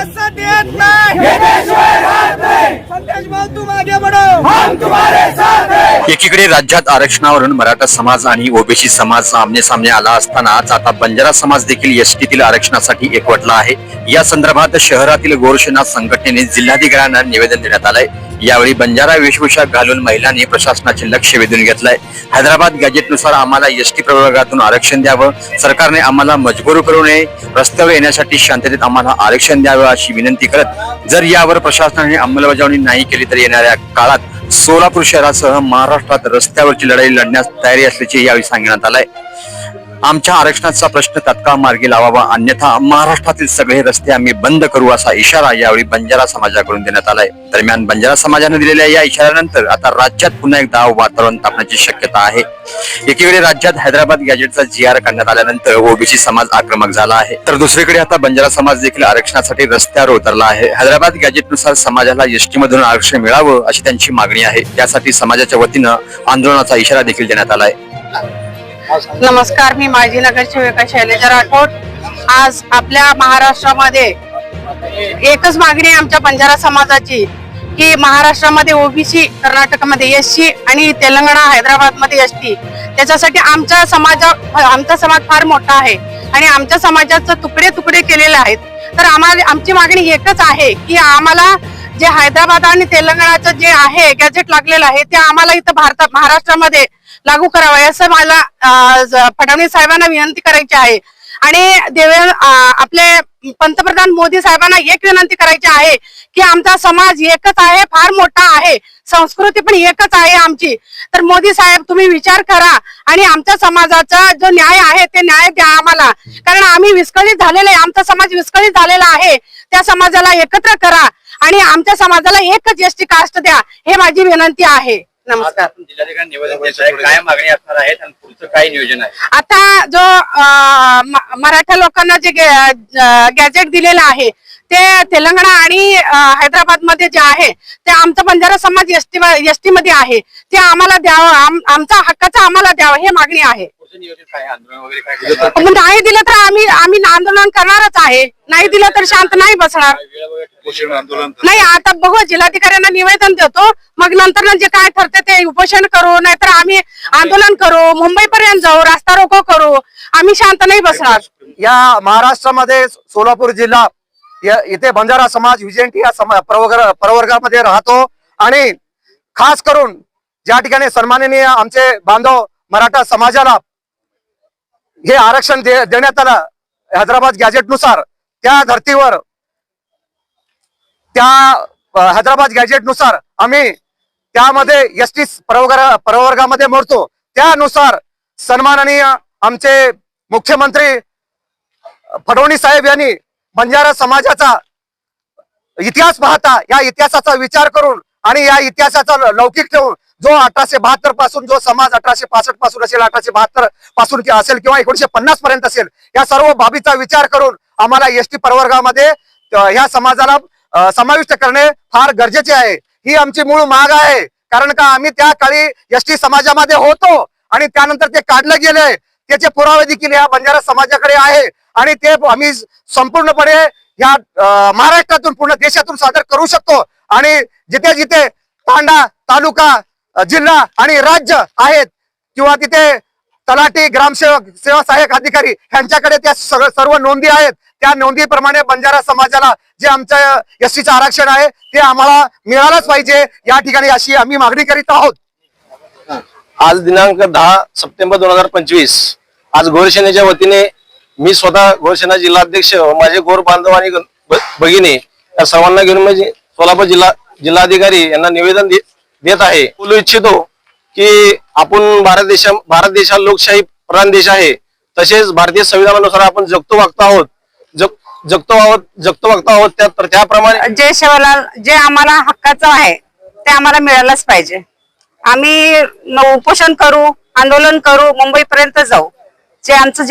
कसा देत नाही? संदेश भाऊ तुम आगे बढ़ो एकीकडे राज्यात आरक्षणावरून मराठा समाज आणि ओबीसी समाज आमने सामने आला असतानाच आता बंजारा समाज देखील एसटीतील आरक्षणासाठी एकवटला आहे. या संदर्भात शहरातील गोरक्षनाथ संघटनेने जिल्हाधिकाऱ्यांना निवेदन देण्यात आलंय. यावेळी बंजारा वेशभूषा घालून महिलांनी प्रशासनाचे लक्ष वेधून घेतलंय. हैदराबाद गॅजेटनुसार आम्हाला एसटी प्रवर्गातून आरक्षण द्यावं. सरकारने आम्हाला मजबूर करू नये. रस्त्यावर येण्यासाठी शांततेत आम्हाला आरक्षण द्यावं अशी विनंती करत जर यावर प्रशासनाने अंमलबजावणी नाही केली तर येणाऱ्या काळात सोलापूर शहरासह महाराष्ट्रात रस्त्यावरची लढाई लढण्यास तयारी असल्याचे यावेळी सांगण्यात आलंय. आमच्या आरक्षणाचा प्रश्न तत्काळ मार्गी लावावा अन्यथा महाराष्ट्रातील सगळे रस्ते आम्ही बंद करू असा इशारा यावेळी बंजारा समाजाकडून देण्यात आलाय. दरम्यान बंजारा समाजाने दिलेल्या या इशाऱ्यानंतर आता राज्यात पुन्हा एकदा वातावरण तापण्याची शक्यता आहे. एकीकडे राज्यात हैदराबाद गॅजेटचा जी आर करण्यात आल्यानंतर ओबीसी समाज आक्रमक झाला आहे. तर दुसरीकडे आता बंजारा समाज देखील आरक्षणासाठी रस्त्यावर उतरला आहे. हैदराबाद गॅजेटनुसार समाजाला एसटी मधून आरक्षण मिळावं अशी त्यांची मागणी आहे. त्यासाठी समाजाच्या वतीनं आंदोलनाचा इशारा देखील देण्यात आलाय. नमस्कार मी माजी नगरसेविका शैलजा राठोड. आज आपल्या महाराष्ट्रामध्ये एकच मागणी आहे आमच्या बंजारा समाजाची की महाराष्ट्रामध्ये ओबीसी कर्नाटकमध्ये एस सी आणि तेलंगणा हैदराबादमध्ये एस टी त्याच्यासाठी आमच्या समाजा आमचा समाज फार मोठा आहे आणि आमच्या समाजाचं तुकडे तुकडे केलेले आहेत. तर आम्हाला आमची मागणी एकच आहे की आम्हाला जे हैदराबाद आणि तेलंगणाचं जे आहे गॅजेट लागलेलं आहे ते आम्हाला इथं भारतात महाराष्ट्रामध्ये लागू करावं असं मला फडणवीस साहेबांना विनंती करायची आहे. आणि देवे आपले पंतप्रधान मोदी साहेबांना एक विनंती करायची आहे की आमचा समाज एकच आहे फार मोठा आहे संस्कृती पण एकच आहे आमची. तर मोदी साहेब तुम्ही विचार करा आणि आमच्या समाजाचा जो न्याय आहे ते न्याय द्या आम्हाला. कारण आम्ही विस्कळीत झालेले आहे आमचा समाज विस्कळीत झालेला आहे. त्या समाजाला एकत्र करा. आणि आमच्या समाजाला एकच एसटी कास्ट द्या हे माझी विनंती आहे. नमस्कार. काय मागणी असणार आहेत आणि पुढचं काय नियोजन आहे? आता जो मराठा लोकांना जे गॅजेट दिलेलं आहे ते तेलंगणा आणि हैदराबादमध्ये जे आहे ते आमचा बंजारा समाज एसटी एसटी मध्ये आहे. ते आम्हाला द्यावं आम- आमचा हक्काचं आम्हाला द्यावं हे मागणी आहे. पुढचं नियोजन काय आंदोलन वगैरे काय करणार? मग नाही दिलं तर आम्ही आम्ही आंदोलन करणारच आहे. नाही दिलं तर शांत नाही बसणार. वेळ वगैरे ठरवून आंदोलन नाही आता बघू जिल्हाधिकाऱ्यांना निवेदन देतो. मग नंतर जे काय ठरते ते उपोषण करू नाहीतर आम्ही आंदोलन करू मुंबईपर्यंत जाऊ रास्ता रोको करू. आम्ही शांत नाही बसणार. या महाराष्ट्रामध्ये सोलापूर जिल्हा या- इथे बंजारा समाज विजेंटी या समा प्रवर्ग प्रवर्गामध्ये राहतो. आणि खास करून ज्या ठिकाणी सन्माननीय आमचे बांधव मराठा समाजाला हे आरक्षण दे- देण्यात आलं. हैदराबाद गॅजेटनुसार त्या धर्तीवर त्या हैदराबाद गॅजेटनुसार आम्ही त्यामध्ये एस टी प्रवर्गा प्रवर्गामध्ये मोडतो. त्यानुसार सन्माननीय आमचे मुख्यमंत्री फडणवीस साहेब यांनी बंजारा समाजाचा इतिहास पाहता या इतिहासाचा विचार करून आणि या इतिहासाचा लौकिक ठेवून जो अठराशे बहात्तरपासून जो समाज अठराशे पासष्टपासून असेल अठराशे बहात्तरपासून असेल किंवा एकोणीशे पन्नास पर्यंत असेल या सर्व बाबीचा विचार करून आम्हाला एसटी प्रवर्गामध्ये ह्या समाजाला समाविष्ट करणे फार गरजेचे आहे. ही आमची मूळ माग आहे. कारण का आम्ही त्या काळी एसटी समाजामध्ये होतो आणि त्यानंतर ते काढलं गेलंय. त्याचे पुरावे देखील या बंजारा समाजाकडे आहे. आणि ते आम्ही संपूर्णपणे या महाराष्ट्रातून पूर्ण देशातून सादर करू शकतो. आणि जिथे जिथे तांडा तालुका जिल्हा आणि राज्य आहेत किंवा तिथे तलाठी ग्रामसेवक सेवा सहाय्यक अधिकारी यांच्याकडे त्या सगळं सर्व नोंदी आहेत. त्या नोंदीप्रमाणे बंजारा समाजाला जे आमच्या एस टीचं आरक्षण आहे ते आम्हाला मिळालंच पाहिजे. या ठिकाणी अशी आम्ही मागणी करीत आहोत. आज दिनांक दहा सप्टेंबर दोन हजार पंचवीस. आज गोरसेनेच्या वतीने मी स्वतः गोरसेना जिल्हाध्यक्ष माझे गोर बांधव आणि भगिनी या सर्वांना घेऊन म्हणजे सोलापूर जिल्हा जिल्हाधिकारी यांना निवेदन देत आहे. बोलू इच्छितो की आपण भारत देशा भारत देश हा लोकशाही प्रधान देश आहे. तसेच भारतीय संविधानानुसार आपण जगतो वागतो आहोत. जग जगतो आहोत जगतो वागतो आहोत. त्या तर त्याप्रमाणे जे शिवलाल जे आम्हाला हक्काचं आहे ते आम्हाला मिळायलाच पाहिजे. आम्ही उपोषण करू आंदोलन करू मुंबईपर्यंत जाऊ. जे आमचं जे